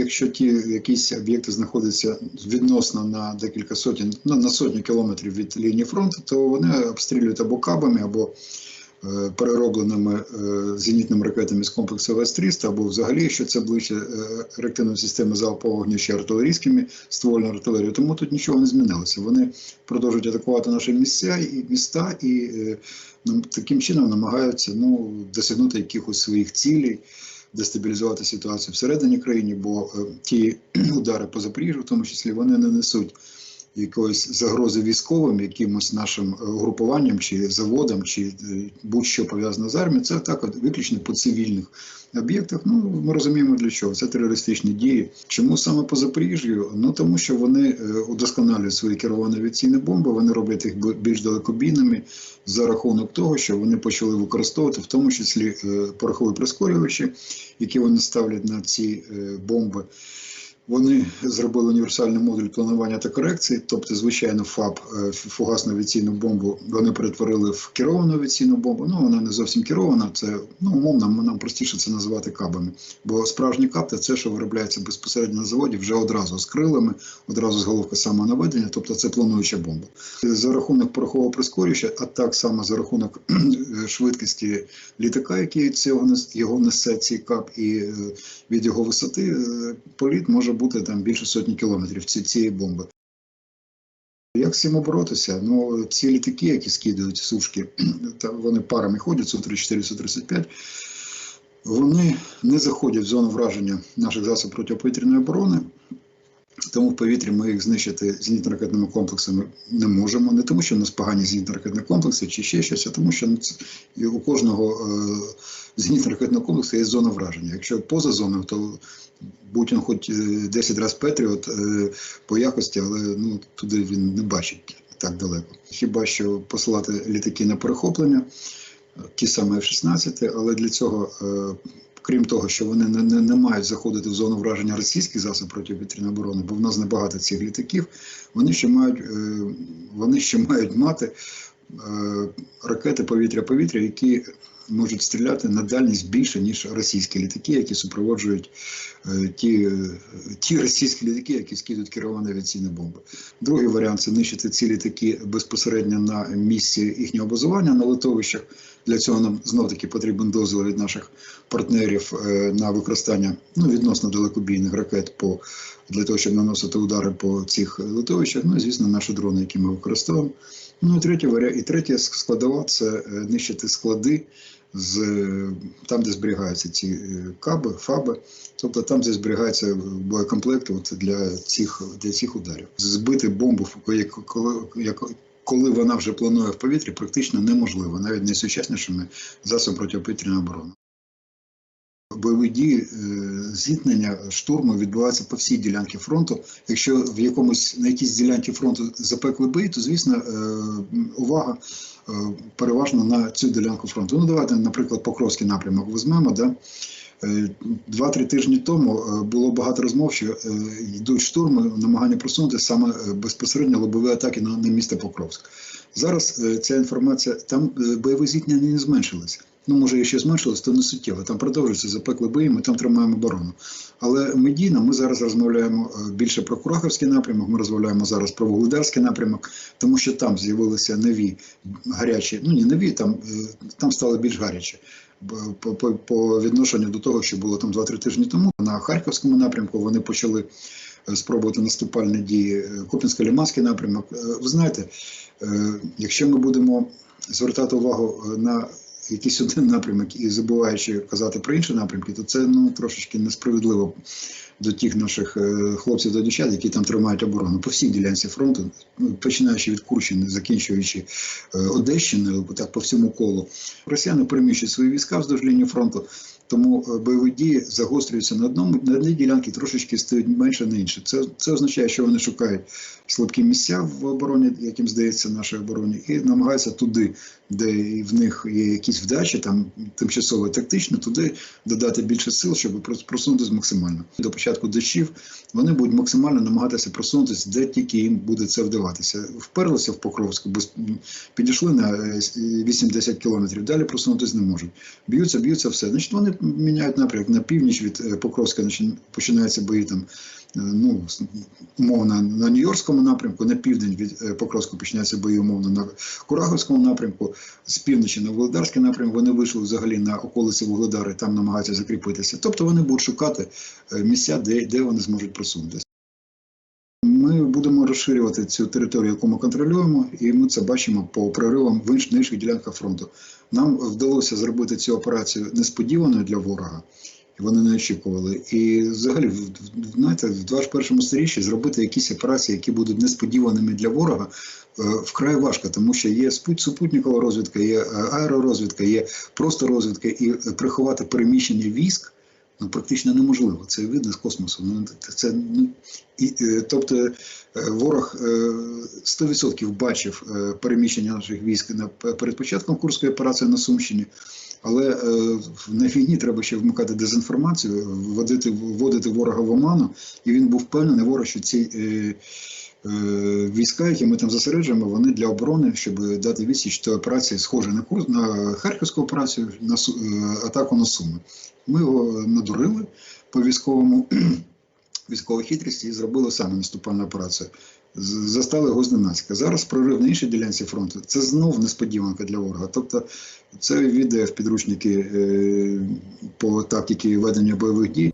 Якщо ті якісь об'єкти знаходяться відносно на декілька сотень, ну, на сотню кілометрів від лінії фронту, то вони обстрілюють або кабами, або е, переробленими е, зенітними ракетами з комплексу Вест-300, або взагалі, якщо це ближче е, реактивної системи залпового вогню ще артилерійськими ствольною артилерією. Тому тут нічого не змінилося. Вони продовжують атакувати наші місця і міста і е, таким чином намагаються ну, досягнути якихось своїх цілей дестабілізувати ситуацію всередині країни, бо е, ті удари по Запоріжжю, в тому числі, вони не несуть якоїсь загрози військовим, якимось нашим е, угрупуванням чи заводам, чи е, будь-що пов'язане з армією. Це так от виключно по цивільних об'єктах. Ну ми розуміємо для чого. Це терористичні дії. Чому саме по Запоріжжю? Ну тому що вони е, удосконалюють свої керовані авіаційні бомби, вони роблять їх більш далекобійними за рахунок того, що вони почали використовувати в тому числі порохові прискорювачі, які вони ставлять на ці бомби. Вони зробили універсальний модуль планування та корекції, тобто, звичайно, ФАБ, е, фугасну авіаційну бомбу, вони перетворили в керовану авіаційну бомбу. Ну, вона не зовсім керована, це ну, умовно, нам простіше це називати кабами. Бо справжній кап це що виробляється безпосередньо на заводі вже одразу з крилами, одразу з головки самонаведення, тобто це плануюча бомба. За рахунок порохового прискорювача, а так само за рахунок е, швидкості літака, який цього його несе цей кап, і е, від його висоти політ може бути там більше сотні кілометрів ці, цієї бомби. Як з цим боротися? Ну, ці літаки, які скидують сушки, та вони парами ходять, Су-34, Су-35, вони не заходять в зону враження наших засобів протиповітряної оборони. Тому в повітрі ми їх знищити зенітно-ракетними комплексами не можемо. Не тому, що в нас погані зенітно-ракетні комплекси чи ще щось, а тому, що у кожного е, зенітно-ракетного комплексу є зона враження. Якщо поза зоною, то він хоч е, 10 разів Петріот е, по якості, але ну, туди він не бачить так далеко. Хіба що посилати літаки на перехоплення, е, ті самі F-16, але для цього. е, Крім того, що вони не, не, не мають заходити в зону враження російських засобів протиповітряної оборони, бо в нас небагато цих літаків, вони ще мають, е, вони ще мають мати е, ракети повітря-повітря, які можуть стріляти на дальність більше, ніж російські літаки, які супроводжують е, ті, е, ті російські літаки, які скидують керовані авіаційні бомби. Другий варіант це нищити ці літаки безпосередньо на місці їхнього базування на литовищах. Для цього нам знов таки потрібен дозвіл від наших партнерів е, на використання ну, відносно далекобійних ракет по для того, щоб наносити удари по цих литовищах. Ну і звісно, наші дрони, які ми використовуємо. Ну і варіант, і третя складова це нищити склади з там, де зберігаються ці е, каби, фаби, тобто там, де зберігаються боєкомплекти от для цих для цих ударів. Збити бомбу, коли, коли вона вже планує в повітрі, практично неможливо, навіть найсучаснішими засобами протиповітряної оборони. Бойові дії е, зіткнення штурму відбуваються по всій ділянці фронту. Якщо в якомусь на якійсь ділянці фронту запекли бої, то звісно е, увага е, переважно на цю ділянку фронту. Ну давайте, наприклад, Покровський напрямок візьмемо. Да? Два-три тижні тому було багато розмов, що йдуть штурми, намагання просунути саме безпосередньо лобові атаки на, місто Покровськ. Зараз ця інформація там бойові зіткнення не зменшилися. Ну, може, ще зменшилось, то не суттєво. Там продовжуються запекли бої, ми там тримаємо оборону. Але медійно ми зараз розмовляємо е, більше про Курахівський напрямок, ми розмовляємо зараз про Вугледарський напрямок, тому що там з'явилися нові гарячі, ну не нові, там, е, там стало більш гаряче. По, по, по відношенню до того, що було там 2-3 тижні тому, на Харківському напрямку вони почали е, спробувати наступальні дії. Куп'янсько-Лиманський напрямок. Ви знаєте, якщо ми будемо звертати увагу на якийсь один напрямок і забуваючи казати про інші напрямки, то це ну трошечки несправедливо до тих наших е, хлопців та дівчат, які там тримають оборону по всій ділянці фронту, ну, починаючи від Курщини, закінчуючи е, Одещиною, так по всьому колу. Росіяни переміщують свої війська вздовж лінії фронту. Тому е, бойові дії загострюються на одному на одній ділянці, трошечки стають менше на іншій. Це, це означає, що вони шукають слабкі місця в обороні, яким здається нашій обороні, і намагаються туди, де в них є якісь вдачі, там тимчасово тактично, туди додати більше сил, щоб просунутися максимально. До початку дощів вони будуть максимально намагатися просунутися, де тільки їм буде це вдаватися. Вперлися в Покровську, підійшли на е, 8-10 кілометрів, далі просунутися не можуть. Б'ються, б'ються, все. Значить, вони міняють напрямок на північ від е, Покровська починаються бої там, е, ну, умовно на Нью-Йоркському напрямку, на південь від е, Покровська починаються бої умовно на Кураховському напрямку, з півночі на Вугледарський напрямок. Вони вийшли взагалі на околиці Вугледара і там намагаються закріпитися. Тобто вони будуть шукати е, місця, де, де вони зможуть просунутися. Ми будемо розширювати цю територію, яку ми контролюємо, і ми це бачимо по проривам в інших, інших ділянках фронту. Нам вдалося зробити цю операцію несподіваною для ворога, вони не очікували. І взагалі, знаєте, в 21 сторіччі зробити якісь операції, які будуть несподіваними для ворога, е, вкрай важко, тому що є супутникова розвідка, є е, аеророзвідка, є просто розвідка, і приховати переміщення військ. Ну, практично неможливо. Це видно з космосу. Ну, це, ну, і, е, тобто ворог е, 100% бачив переміщення наших військ на, перед початком Курської операції на Сумщині. Але е, на війні треба ще вмикати дезінформацію, вводити, вводити ворога в оману, і він був впевнений, ворог, що ці е, е, війська, які ми там зосереджуємо, вони для оборони, щоб дати відсіч то операції, схожі на курс на Харківську операцію, на е, атаку на Суми. Ми його надурили по військовому військовій хитрості і зробили саме наступальну операцію. Застали його зненацька. Зараз прорив на іншій ділянці фронту. Це знов несподіванка для ворога. Тобто це відео в підручники е, по тактиці ведення бойових дій.